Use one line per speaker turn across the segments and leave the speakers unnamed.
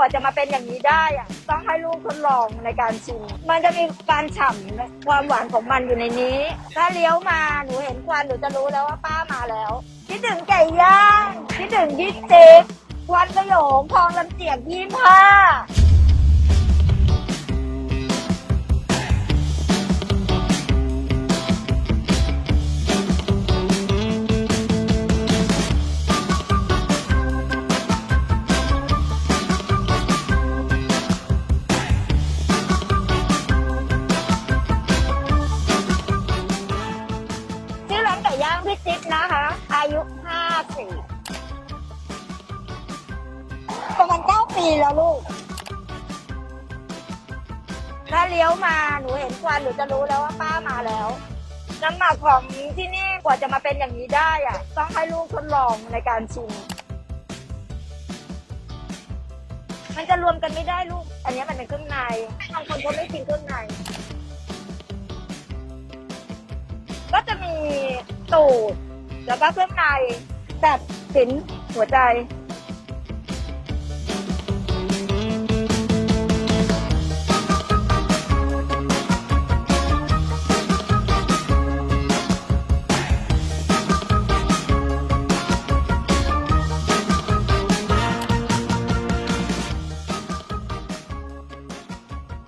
กว่าจะมาเป็นอย่างนี้ได้อะต้องให้ลูกทดลองในการชิม มันจะมีการฉ่ำความหวานของมันอยู่ในนี้ ถ้าเลี้ยวมาหนูเห็นควันหนูจะรู้แล้วว่าป้ามาแล้ว คิดถึงไก่ย่าง คิดถึงยี่สิบควันกระโยงคลองลำเจียกยี่ห้า ยุห้าสี่ประมาณเก้าปีแล้วลูก ถ้าเลี้ยวมาหนูเห็นควันหนูจะรู้แล้วว่าป้ามาแล้ว น้ำหมักของที่นี่กว่าจะมาเป็นอย่างนี้ได้อะต้องให้ลูกทดลองในการชิม มันจะรวมกันไม่ได้ลูก อันนี้มันเป็นเครื่องในบางคนเขาไม่กินเครื่องใน ก็จะมีตูด แล้วก็เครื่องในแบบสินหัวใจ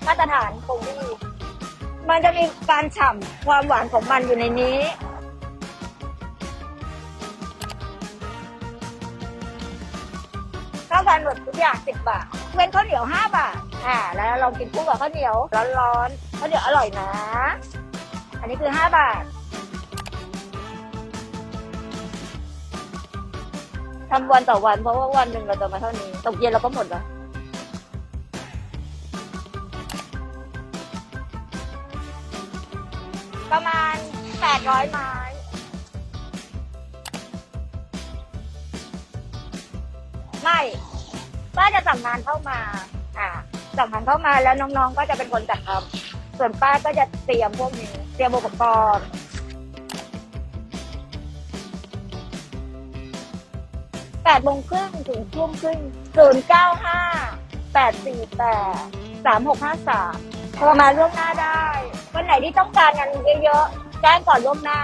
มาตรฐานคงที่มันจะมีการฉ่ำความหวานของมันอยู่ในนี้ กันหมดทุกอย่างสิบบาทเป็นข้าวเหนียวห้าบาทอ่าแล้วลองกินคู่กับข้าวเหนียวร้อนๆข้าวเหนียวอร่อยนะ อันนี้คือห้าบาททำวันต่อวันเพราะว่าวันหนึ่งเราจะมาเท่านี้ตกเย็นเราก็หมดแล้วประมาณ 800 ไม้ ไม่ ป้าจะสั่งงานเข้ามาอ่าสั่งงานเข้ามาแล้วน้องๆ ก็จะเป็นคนจัดทำส่วนป้าก็จะเตรียมพวกนี้เตรียมอุปกรณ์แปดโมงครึ่งถึงทุ่มครึ่งศูนย์เก้าห้าแปดสี่แปดสามหกห้าสามโทรมาล่วงหน้าได้ วันไหนที่ต้องการงานเยอะๆแจ้งก่อนล่วงหน้า